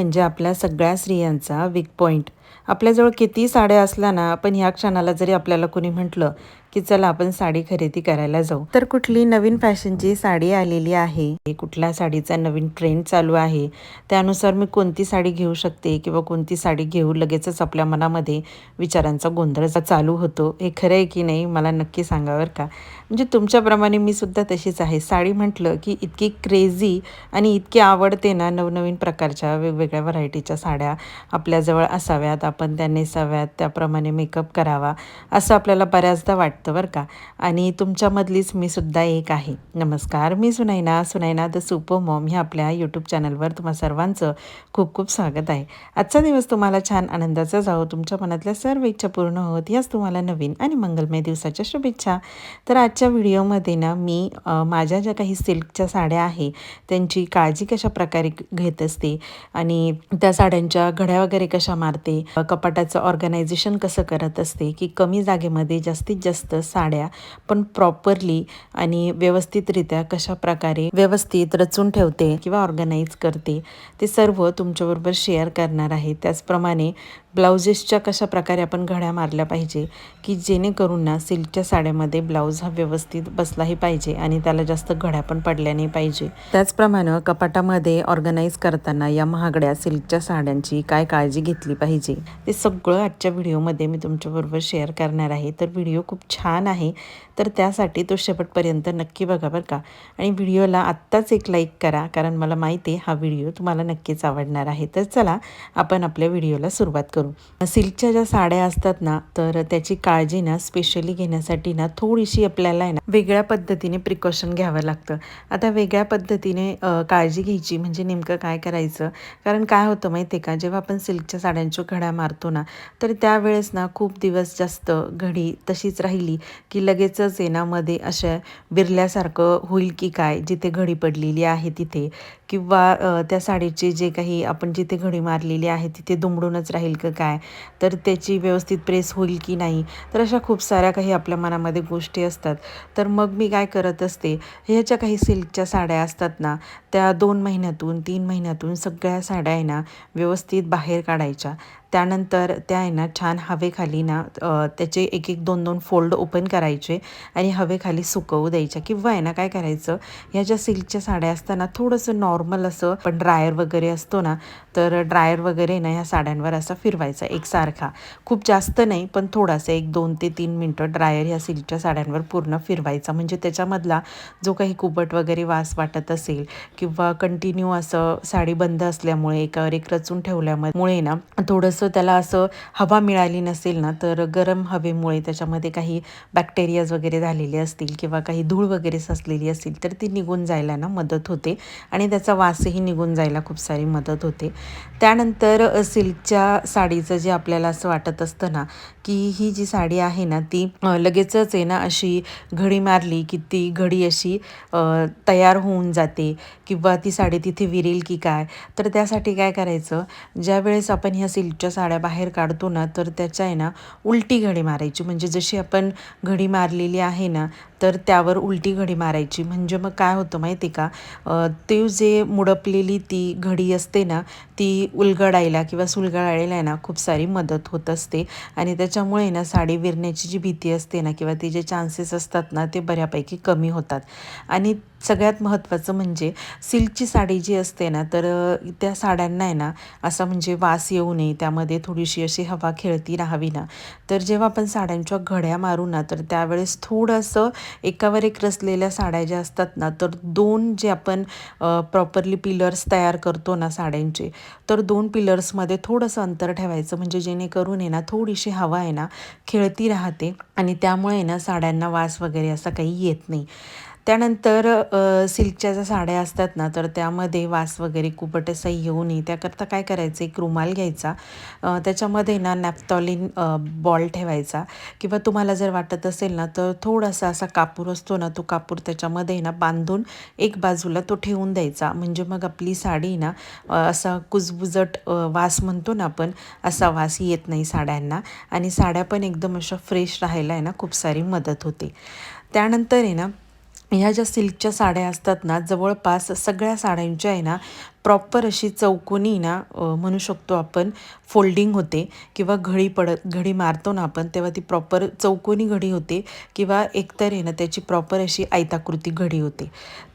म्हणजे आपल्या सगळ्या स्त्रियांचा वीक पॉईंट आपल्याजवळ किती साड्या असल्या ना पण ह्या क्षणाला जरी आपल्याला कोणी म्हटलं की चला आपण साडी खरेदी करायला जाऊ. तर कुठली नवीन फॅशनची साडी आलेली आहे? कुठल्या साडीचा नवीन ट्रेंड चालू आहे? त्यानुसार मी कोणती साडी घेऊ शकते किंवा कोणती साडी घेऊ लगेचच आपल्या मनामध्ये विचारांचा गोंधळ चालू होतो? हे खरं आहे की नाही मला नक्की सांगावर का? म्हणजे तुमच्याप्रमाणे मी सुद्धा तशीच आहे. साडी म्हटलं की इतकी क्रेझी आणि इतकी आवडते ना नवनवीन प्रकारच्या वेगवेगळ्या व्हरायटीच्या साड्या आपल्याजवळ असाव्यात आपण त्या नेसाव्यात त्याप्रमाणे मेकअप करावा असं आपल्याला बऱ्याचदा वाटतं. बरं का. आणि तुमच्यामधलीच मी सुद्धा एक आहे. नमस्कार मी Sunaina. Sunaina the super mom ह्या आपल्या यूट्यूब चॅनलवर तुम्हा सर्वांचं खूप खूप स्वागत आहे. आजचा दिवस तुम्हाला छान आनंदाचा जाओ तुमच्या मनातल्या सर्व इच्छा पूर्ण होत याच तुम्हाला नवीन आणि मंगलमय दिवसाच्या शुभेच्छा. तर आजच्या व्हिडिओमध्ये ना मी माझ्या ज्या काही सिल्कच्या साड्या आहे त्यांची काळजी कशा प्रकारे घेत असते आणि त्या साड्यांच्या घड्या वगैरे कशा मारते कपाटाचं ऑर्गनायझेशन कसं करत असते की कमी जागेमध्ये जास्तीत जास्त साड्या पण प्रॉपरली आणि व्यवस्थितरित्या कशा प्रकारे व्यवस्थित रचून ठेवते किंवा ऑर्गनाईज करते ते सर्व तुमच्याबरोबर शेअर करणार आहे. त्याचप्रमाणे ब्लाउजेसच्या कशा प्रकारे आपण घड्या मारल्या पाहिजे की जेणेकरून ना सिल्कच्या साड्यामध्ये ब्लाऊज हा व्यवस्थित बसलाही पाहिजे आणि त्याला जास्त घड्या पण पडल्या नाही पाहिजे. त्याचप्रमाणे कपाटामध्ये ऑर्गनाईज करताना या महागड्या सिल्कच्या साड्यांची काय काळजी घेतली पाहिजे? ते सगळं आजच्या व्हिडिओमध्ये मी तुमच्याबरोबर शेअर करणार आहे. तर व्हिडिओ खूप छान आहे. तर त्यासाठी तो शेवटपर्यंत नक्की बघा बरं का. आणि व्हिडिओला आत्ताच एक लाईक करा कारण मला माहिती आहे हा व्हिडिओ तुम्हाला नक्कीच आवडणार आहे. तर चला आपण आपल्या व्हिडिओला सुरुवात करू सिल्कच्या ज्या साड्या असतात ना तर त्याची काळजी ना स्पेशली घेण्यासाठी ना थोडीशी आपल्याला आहे ना वेगळ्या पद्धतीने प्रिकॉशन घ्यावं लागतं. आता वेगळ्या पद्धतीने काळजी घ्यायची म्हणजे नेमकं काय करायचं? कारण काय होतं माहिती आहे का? जेव्हा आपण सिल्कच्या साड्यांच्या घड्या मारतो ना तर त्यावेळेस ना खूप दिवस जास्त घडी तशीच राहिली की लगेचच येणामध्ये अशा बिरल्यासारखं होईल की काय? जिथे घडी पडलेली आहे तिथे. किंवा त्या साडीचे जे काही आपण जिथे घडी मारलेली आहे तिथे दुमडूनच राहील का काय? तर त्याची व्यवस्थित प्रेस होईल की नाही? तर अशा खूप साऱ्या काही आपल्या मनामध्ये गोष्टी असतात. तर मग मी काय करत असते ह्याच्या काही सिल्कच्या साड्या असतात ना त्या दोन महिन्यातून तीन महिन्यातून सगळ्या साड्या आहे ना व्यवस्थित बाहेर काढायच्या. त्यानंतर त्या आहे ना छान हवेखाली ना त्याचे एक एक दोन दोन फोल्ड ओपन करायचे आणि हवेखाली सुकवू द्यायच्या. किंवा आहे ना काय करायचं ह्या ज्या सिल्कच्या साड्या असताना थोडंसं नॉर्मल असं पण ड्रायर वगैरे असतो ना तर ड्रायर वगैरे ना ह्या साड्यांवर असा फिरवायचा एकसारखा. खूप जास्त नाही पण थोडासा एक दोन ते तीन मिनटं ड्रायर ह्या सिल्कच्या साड्यांवर पूर्ण फिरवायचा. म्हणजे त्याच्यामधला जो काही कुबट वगैरे वास वाटत असेल किंवा कंटिन्यू असं साडी बंद असल्यामुळे एकावर एक रचून ठेवल्यामुळे ना थोडंसं थोडंसं त्याला असं हवा मिळाली नसेल ना तर गरम हवेमुळे त्याच्यामध्ये काही बॅक्टेरियाज वगैरे झालेले असतील किंवा काही धूळ वगैरे साचलेली असतील तर ती निघून जायला ना मदत होते. आणि त्याचा वासही निघून जायला खूप सारी मदत होते. त्यानंतर सिल्कच्या साडीचं जे आपल्याला असं वाटत असतं ना की ही जी साडी आहे ना ती लगेचच आहे ना अशी घडी मारली की ती घडी अशी तयार होऊन जाते. किंवा ती साडी तिथे विरेल की काय? तर त्यासाठी काय करायचं? ज्यावेळेस आपण ह्या सिल्कच्या साड्या बाहेर काढतो ना तर त्याच्या आहे ना उलटी घडी मारायची. म्हणजे जशी आपण घडी मारलेली आहे ना तर त्यावर उलटी घडी मारायची. म्हणजे मग काय होतं माहिती का? ते जे मुडपलेली ती घडी असते ना ती उलगडायला किंवा सुलगडायला ना खूप सारी मदत होत असते. आणि त्याच्यामुळे ना साडी विरण्याची जी भीती असते ना किंवा ते जे चान्सेस असतात ना ते बऱ्यापैकी कमी होतात. आणि सगळ्यात महत्त्वाचं म्हणजे सिल्कची साडी जी असते ना तर त्या साड्यांना आहे ना असा म्हणजे वास येऊ नये त्यामध्ये थोडीशी अशी हवा खेळती राहावी ना. तर जेव्हा आपण साड्यांच्या घड्या मारू ना तर त्यावेळेस थोडंसं एकावर एक रचलेल्या साड्या ज्या असतात ना तर दोन जे आपण प्रॉपरली पिलर्स तयार करतो ना साड्यांचे तर दोन पिलर्समध्ये थोडंसं अंतर ठेवायचं म्हणजे जेणेकरून आहे ना थोडीशी हवा आहे ना खेळती राहते आणि त्यामुळे ना साड्यांना वास वगैरे असा काही येत नाही. त्यानंतर सिल्कच्या ज्या साड्या असतात ना तर त्यामध्ये वास वगैरे कुपट असं येऊ नये. त्याकरता काय करायचं एक रुमाल घ्यायचा. त्याच्यामध्ये ना नॅपटॉलिन बॉल ठेवायचा. किंवा तुम्हाला जर वाटत असेल ना तर थोडासा असा कापूर असतो ना तो कापूर त्याच्यामध्ये ना बांधून एक बाजूला तो ठेवून द्यायचा. म्हणजे मग आपली साडी ना असा कुजबुजट वास म्हणतो ना आपण असा वास येत नाही साड्यांना. आणि साड्या पण एकदम अशा फ्रेश राहायला आहे ना खूप सारी मदत होते. त्यानंतर आहे ना ह्या ज्या सिल्कच्या साड्या असतात ना जवळपास सगळ्या साड्यांच्या आहे ना प्रॉपर अशी चौकोनी ना म्हणू शकतो आपण फोल्डिंग होते किंवा घडी पडत घडी मारतो ना आपण तेव्हा ती प्रॉपर चौकोनी घडी होते किंवा एकतर आहे ना त्याची प्रॉपर अशी आयताकृती घडी होते.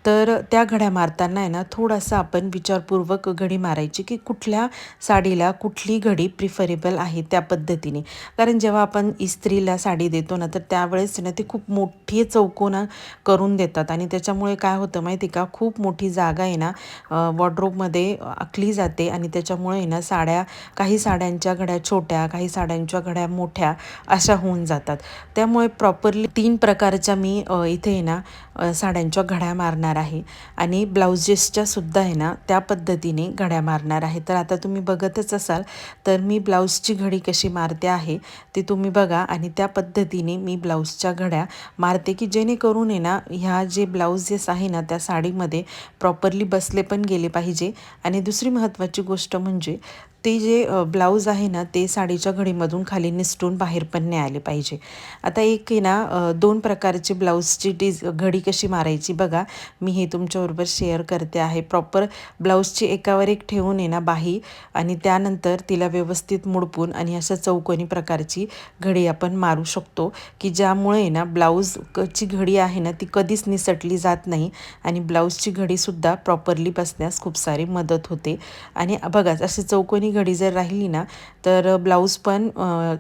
तर त्या घड्या मारताना आहे ना थोडासा आपण विचारपूर्वक घडी मारायची की कुठल्या साडीला कुठली घडी प्रिफरेबल आहे त्या पद्धतीने. कारण जेव्हा आपण इस्त्रीला साडी देतो ना तर त्यावेळेस ना ते खूप मोठी चौकोना करून देतात. आणि त्याच्यामुळे काय होतं माहिती का? खूप मोठी जागा आहे ना मध्ये आखली जाते आणि त्याच्यामुळे ना साड्या काही साड्यांच्या घड्या छोट्या काही साड्यांच्या घड्या मोठ्या अशा होऊन जातात. त्यामुळे प्रॉपरली तीन प्रकारच्या मी इथे आहे ना साड्यांच्या घड्या मारणार आहे. आणि ब्लाउजेसच्या सुद्धा आहे ना त्या पद्धतीने घड्या मारणार आहे. तर आता तुम्ही बघतच असाल तर मी ब्लाऊजची घडी कशी मारते आहे ते तुम्ही बघा. आणि त्या पद्धतीने मी ब्लाऊजच्या घड्या मारते की जेणेकरून आहे ना ह्या जे ब्लाउजेस आहे ना त्या साडीमध्ये प्रॉपरली बसले पण गेले पाहिजे. आणि दुसरी महत्त्वाची गोष्ट म्हणजे ते जे ब्लाऊज आहे ना ते साडीच्या घडीमधून खाली निसटून बाहेर पण नाही आले पाहिजे. आता एक आहे ना दोन प्रकारचे ब्लाऊजची डिज घडी कशी मारायची बघा. मी हे तुमच्याबरोबर शेअर करते आहे. प्रॉपर ब्लाऊजची एकावर एक ठेवून आहे ना बाही आणि त्यानंतर तिला व्यवस्थित मुडपून आणि अशा चौकोनी प्रकारची घडी आपण मारू शकतो की ज्यामुळे आहे ना ब्लाऊज घडी आहे ना ती कधीच निसटली जात नाही आणि ब्लाऊजची घडीसुद्धा प्रॉपरली बसण्यास खूप सारी मदत होते. आणि बघा अशी चौकोनी घडी जर राहिली ना तर ब्लाऊज पण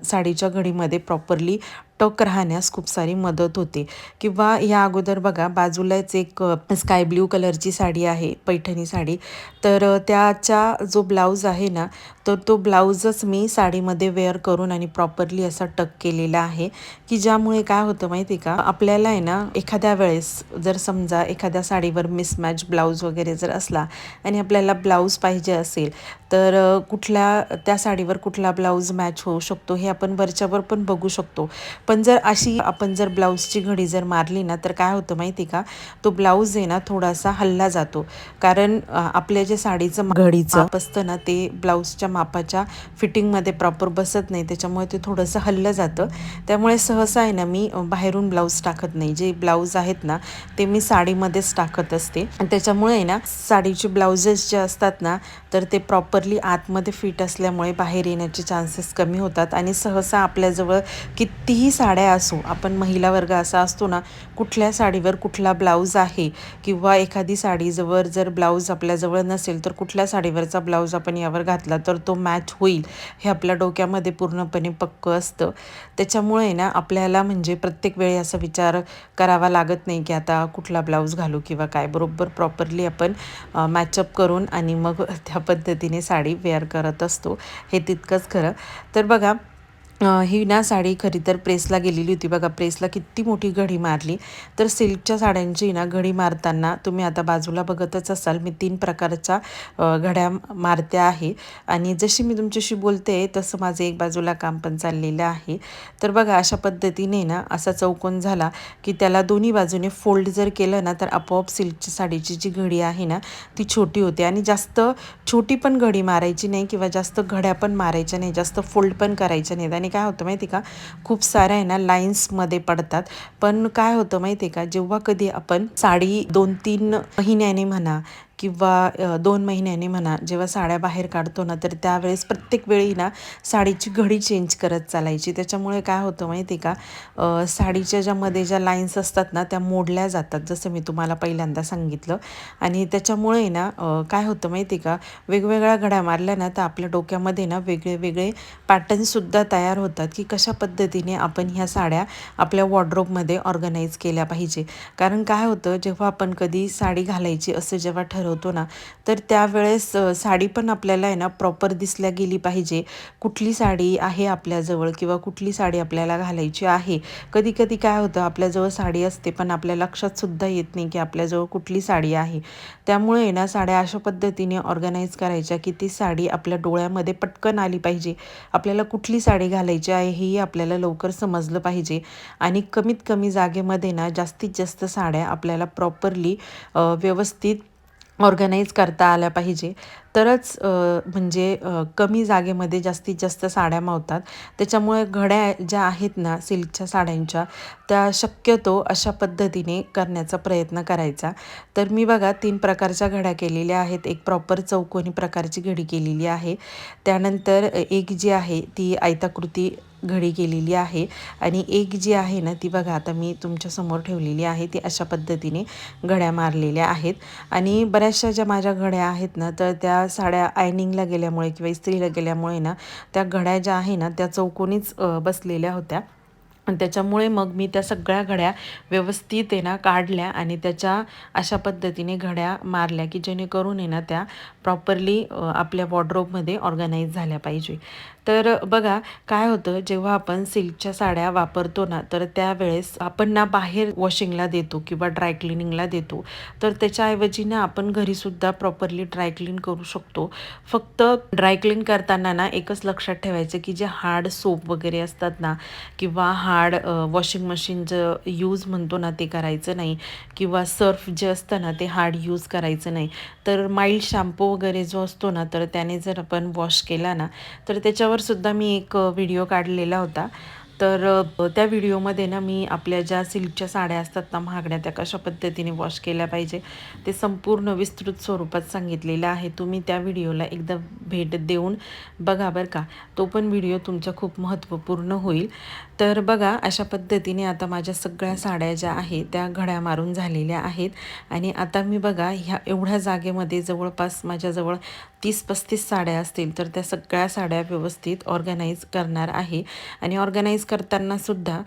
साडीच्या घडीमध्ये प्रॉपरली टक राहण्यास खूप सारी मदत होते. किंवा या अगोदर बघा बाजूलाच एक स्काय ब्ल्यू कलरची साडी आहे पैठणी साडी. तर त्याचा जो ब्लाऊज आहे ना तर तो ब्लाऊजच मी साडीमध्ये वेअर करून आणि प्रॉपरली असा टक केलेला आहे की ज्यामुळे काय होतं माहिती आहे का? आपल्याला आहे ना एखाद्या वेळेस जर समजा एखाद्या साडीवर मिसमॅच ब्लाऊज वगैरे जर असला आणि आपल्याला ब्लाऊज पाहिजे असेल तर कुठल्या त्या साडीवर कुठला ब्लाऊज मॅच होऊ शकतो हे आपण वरच्यावर पण बघू शकतो. पण जर अशी आपण जर ब्लाऊजची घडी जर मारली ना तर काय होतं माहिती का? तो ब्लाऊज आहे ना थोडासा हल्ला जातो. कारण आपल्या जे साडीचं घडीचं. असतं ना ते ब्लाऊजच्या मापाच्या फिटिंगमध्ये प्रॉपर बसत नाही त्याच्यामुळे ते थोडंसं हल्लं जातं. त्यामुळे सहसा आहे ना मी बाहेरून ब्लाऊज टाकत नाही. जे ब्लाऊज आहेत ना ते मी साडीमध्येच टाकत असते. आणि त्याच्यामुळे आहे ना साडीचे ब्लाउजेस जे असतात ना तर ते प्रॉपरली आतमध्ये फिट असल्यामुळे बाहेर येण्याचे चान्सेस कमी होतात. आणि सहसा आपल्याजवळ कितीही साड्या असो आपण महिला वर्ग असा असतो ना कुठल्या साडीवर कुठला ब्लाऊज आहे किंवा एखादी साडीजवळ जर ब्लाऊज आपल्याजवळ नसेल तर कुठल्या साडीवरचा ब्लाऊज आपण यावर घातला तर तो मॅच होईल हे आपल्या डोक्यामध्ये पूर्णपणे पक्कं असतं. त्याच्यामुळे ना आपल्याला म्हणजे प्रत्येक वेळी असा विचार करावा लागत नाही की आता कुठला ब्लाऊज घालू किंवा काय. बरोबर प्रॉपरली आपण मॅचअप करून आणि मग त्या पद्धतीने साडी वेअर करत असतो. हे तितकंच खरं. तर बघा ही ना साडी खरी तर प्रेसला गेलेली होती बघा. प्रेसला किती मोठी घडी मारली. तर सिल्कच्या साड्यांची ना घडी मारताना तुम्ही आता बाजूला बघतच असाल मी तीन प्रकारच्या घड्या मारत्या आहे. आणि जशी मी तुमच्याशी बोलते तसं माझं एक बाजूला काम पण चाललेलं आहे. तर बघा अशा पद्धतीने ना असा चौकोन झाला की त्याला दोन्ही बाजूने फोल्ड जर केलं ना तर आपोआप सिल्कची साडीची जी घडी आहे ना ती छोटी होते. आणि जास्त छोटी पण घडी मारायची नाही किंवा जास्त घड्या पण मारायच्या नाही जास्त फोल्ड पण करायच्या नाहीत. आणि काय होतं माहिती का? खूप साऱ्या आहे ना लाईन्समध्ये पडतात. पण काय होतं माहिती का? जेव्हा कधी आपण साडी दोन तीन महिन्याने म्हणा किंवा दोन महिन्याने म्हणा जेव्हा साड्या बाहेर काढतो ना तर त्यावेळेस प्रत्येक वेळी ना साडीची घडी चेंज करत चालायची. त्याच्यामुळे काय होतं माहिती का? साडीच्या ज्यामध्ये ज्या लाईन्स असतात ना त्या मोडल्या जातात जसं मी तुम्हाला पहिल्यांदा सांगितलं. आणि त्याच्यामुळे ना काय होतं माहिती का? वेगवेगळ्या घड्या मारल्या ना तर आपल्या डोक्यामध्ये ना वेगळे वेगळे पॅटर्नसुद्धा तयार होतात की कशा पद्धतीने आपण ह्या साड्या आपल्या वॉर्ड्रोबमध्ये ऑर्गनाईज केल्या पाहिजे. कारण काय होतं जेव्हा आपण कधी साडी घालायची असं जेव्हा ठर ठरवतो ना तर त्यावेळेस साडी पण आपल्याला आहे ना प्रॉपर दिसल्या गेली पाहिजे. कुठली साडी आहे आपल्याजवळ किंवा कुठली साडी आपल्याला घालायची आहे? कधी कधी काय होतं आपल्याजवळ साडी असते पण आपल्या लक्षातसुद्धा येत नाही की आपल्याजवळ कुठली साडी आहे. त्यामुळे आहे ना साड्या अशा पद्धतीने ऑर्गनाईज करायच्या की ती साडी आपल्या डोळ्यामध्ये पटकन आली पाहिजे. आपल्याला कुठली साडी घालायची आहे हेही आपल्याला लवकर समजलं पाहिजे. आणि कमीत कमी जागेमध्ये ना जास्तीत जास्त साड्या आपल्याला प्रॉपरली व्यवस्थित ऑर्गनाईज करता आल्या पाहिजे. तरच म्हणजे कमी जागेमध्ये जास्तीत जास्त साड्या मावतात. त्याच्यामुळे घड्या ज्या आहेत ना सिल्कच्या साड्यांच्या त्या शक्यतो अशा पद्धतीने करण्याचा प्रयत्न करायचा. तर मी बघा तीन प्रकारच्या घड्या केलेल्या आहेत. एक प्रॉपर चौकोनी प्रकारची घडी केलेली आहे. त्यानंतर एक जी आहे ती आयताकृती घडी केलेली आहे. आणि एक जी आहे ना ती बघा आता मी तुमच्यासमोर ठेवलेली आहे ती अशा पद्धतीने घड्या मारलेल्या आहेत. आणि बऱ्याचशा ज्या माझ्या घड्या आहेत ना तर त्या साड्या आयनिंगला गेल्यामुळे किंवा इस्त्रीला गेल्यामुळे ना त्या घड्या ज्या आहे ना त्या चौकोनीच बसलेल्या होत्या. आणि त्याच्यामुळे मग मी त्या सगळ्या घड्या व्यवस्थित आहे ना काढल्या आणि त्याच्या अशा पद्धतीने घड्या मारल्या की जेणेकरून आहे ना त्या प्रॉपरली आपल्या वॉर्ड्रोबमध्ये ऑर्गनाईज झाल्या पाहिजे. तर बघा काय होतं जेव्हा आपण सिल्कच्या साड्या वापरतो ना तर त्यावेळेस आपण ना बाहेर वॉशिंगला देतो किंवा ड्रायक्लिनिंगला देतो. तर त्याच्याऐवजी ना आपण घरीसुद्धा प्रॉपरली ड्रायक्लीन करू शकतो. फक्त ड्रायक्लीन करताना ना एकच लक्षात ठेवायचं की जे हार्ड सोप वगैरे असतात ना किंवा हार्ड वॉशिंग मशीनचं यूज म्हणतो ना ते करायचं नाही किंवा सर्फ जे असतं ना ते हार्ड यूज करायचं नाही. तर माइल्ड शॅम्पू वगैरे जो असतो ना तर त्याने जर आपण वॉश केला ना तर त्याच्यावर सुद्धा मी एक व्हिडिओ काढलेला होता. तर त्या व्हिडिओमध्ये ना मी आपल्या ज्या सिल्कच्या साड्या असतात ना महागड्या त्या कशा पद्धतीने वॉश केल्या पाहिजे ते संपूर्ण विस्तृत स्वरूपात सांगितलेलं आहे. तुम्ही त्या व्हिडिओला एकदा भेट देऊन बघा बरं का. तो पण व्हिडिओ तुमचा खूप महत्त्वपूर्ण होईल. तर बघा अशा पद्धतीने आता माझ्या सगळ्या साड्या ज्या आहेत त्या घड्या मारून झालेल्या आहेत. आणि आता मी बघा ह्या एवढ्या जागेमध्ये जवळपास माझ्याजवळ तीस पस्तीस साड्या असतील तर त्या सगळ्या साड्या व्यवस्थित ऑर्गनाईज करणार आहे. आणि ऑर्गनाईज करताना सुद्धा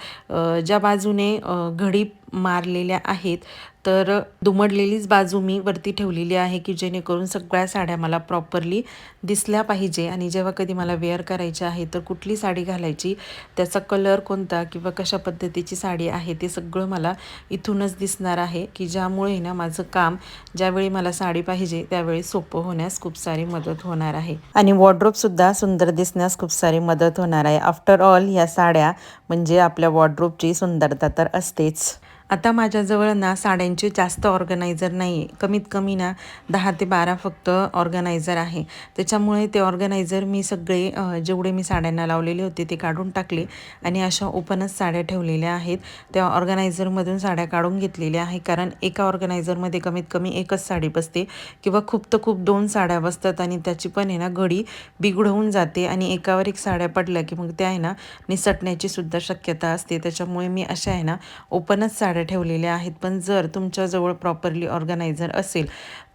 ज्या बाजूने घडी मारलेल्या आहेत. तर दुमडलेलीच बाजू मी वरती ठेवलेली आहे की जेणेकरून सगळ्या साड्या मला प्रॉपरली दिसल्या पाहिजे. आणि जेव्हा कधी मला वेअर करायची आहे तर कुठली साडी घालायची त्याचा कलर कोणता किंवा कशा पद्धतीची साडी आहे ते सगळं मला इथूनच दिसणार आहे की ज्यामुळे ना माझं काम ज्यावेळी मला साडी पाहिजे त्यावेळी सोपं होण्यास खूप सारी मदत होणार आहे. आणि वॉर्ड्रोपसुद्धा सुंदर दिसण्यास खूप सारी मदत होणार आहे. आफ्टर ऑल या साड्या म्हणजे आपल्या वॉर्ड्रोपची सुंदरता तर असतेच. आता माझ्याजवळ ना साड्यांचे जास्त ऑर्गनायझर नाही आहे कमीत कमी ना दहा ते बारा फक्त ऑर्गनायझर आहे. त्याच्यामुळे ते ऑर्गनायझर मी सगळे जेवढे मी साड्यांना लावलेले होते ते काढून टाकले आणि अशा ओपनच साड्या ठेवलेल्या आहेत. त्या ऑर्गनायझरमधून साड्या काढून घेतलेल्या आहे. कारण एका ऑर्गनायझरमध्ये कमीत कमी एकच साडी बसते किंवा खूप तर खूप दोन साड्या बसतात आणि त्याची पण आहे ना घडी बिघडवून जाते आणि एकावर एक साड्या पडल्या की मग त्या आहे ना निसटण्याची सुद्धा शक्यता असते. त्याच्यामुळे मी अशा आहे ना ओपनच साड्या ठेवलेल्या आहेत. पण जर तुमच्याजवळ प्रॉपरली ऑर्गनायझर असेल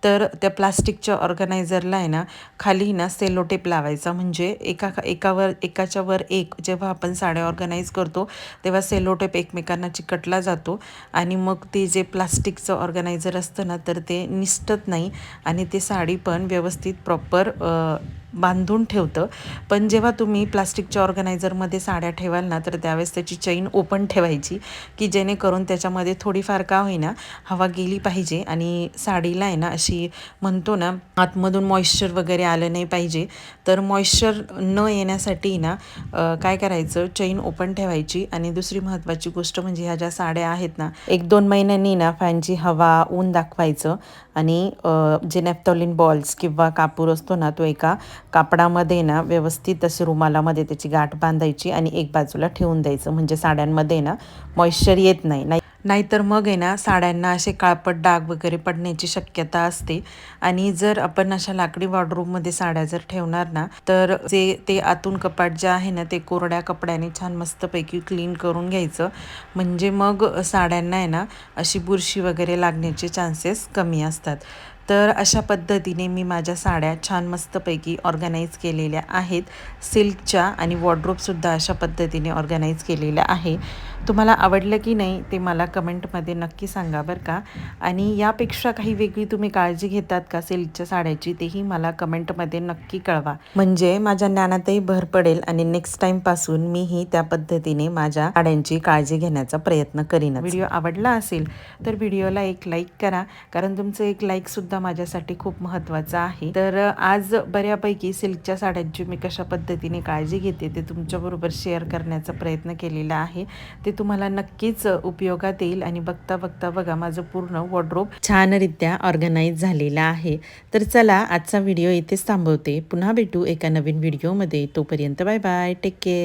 तर त्या प्लास्टिकच्या ऑर्गनायझरला आहे ना खाली ना सेलोटेप लावायचा. म्हणजे एका एकावर एकाच्या वर एक जेव्हा आपण साड्या ऑर्गनाईज करतो तेव्हा सेलोटेप एकमेकांना चिकटला जातो. आणि मग ते जे प्लास्टिकचं ऑर्गनायझर असतं ना तर ते निसटत नाही आणि ते साडी पण व्यवस्थित प्रॉपर बांधून ठेवतं. पण जेव्हा तुम्ही प्लास्टिकच्या ऑर्गनायझरमध्ये साड्या ठेवाल ना तर त्यावेळेस त्याची चैन ओपन ठेवायची की जेणेकरून त्याच्यामध्ये थोडीफार का होईना हवा गेली पाहिजे. आणि साडीला आहे ना अशी म्हणतो ना आतमधून मॉइश्चर वगैरे आलं नाही पाहिजे. तर मॉइश्चर न येण्यासाठी ना काय करायचं? चैन ओपन ठेवायची. आणि दुसरी महत्त्वाची गोष्ट म्हणजे ह्या ज्या साड्या आहेत ना एक दोन महिन्यांनी ना फॅनची हवा ऊन दाखवायचं. आणि जे नेफ्थॉलिन बॉल्स किंवा कापूर असतो ना तो एका कापडामध्ये ना व्यवस्थित असे रुमालामध्ये त्याची गाठ बांधायची आणि एक बाजूला ठेवून द्यायचं. म्हणजे साड्यांमध्ये ना मॉइश्चर येत नाही. नाही नाहीतर मग आहे ना साड्यांना असे काळपट डाग वगैरे पडण्याची शक्यता असते. आणि जर आपण अशा लाकडी वॉर्डरूममध्ये साड्या जर ठेवणार ना तर जे ते आतून कपाट जे आहे ना ते कोरड्या कपड्याने छान मस्तपैकी क्लीन करून घ्यायचं. म्हणजे मग साड्यांना आहे ना अशी बुरशी वगैरे लागण्याचे चान्सेस कमी असतात. तर अशा पद्धतीने मी माझ्या साड्या छान मस्तपैकी ऑर्गनाईज केलेल्या आहेत. सिल्कच्या आणि वॉर्ड्रोपसुद्धा अशा पद्धतीने ऑर्गनाईज केलेल्या आहे. तुम्हाला आवडलं की नाही ते मला कमेंटमध्ये नक्की सांगा बरं का. आणि यापेक्षा काही वेगळी तुम्ही काळजी घेतात का सिल्कच्या साड्याची तेही मला कमेंटमध्ये नक्की कळवा. म्हणजे माझ्या ज्ञानातही भर पडेल आणि नेक्स्ट टाईमपासून मीही त्या पद्धतीने माझ्या साड्यांची काळजी घेण्याचा प्रयत्न करीन व्हिडिओ आवडला असेल तर व्हिडिओला एक लाईक करा कारण तुमचं एक लाईकसुद्धा माझ्यासाठी खूप महत्त्वाचं आहे. तर आज बऱ्यापैकी सिल्कच्या साड्यांची मी कशा पद्धतीने काळजी घेते ते तुमच्याबरोबर शेअर करण्याचा प्रयत्न केलेला आहे. ते तुम्हाला नक्कीच उपयोगात येईल. आणि बघता बघता बघा माझं पूर्ण वॉर्ड्रोब छानरित्या ऑर्गनाईज झालेला आहे. तर चला आजचा व्हिडिओ इथेच थांबवते. पुन्हा भेटू एका नवीन व्हिडिओमध्ये तोपर्यंत बाय बाय टेक केअर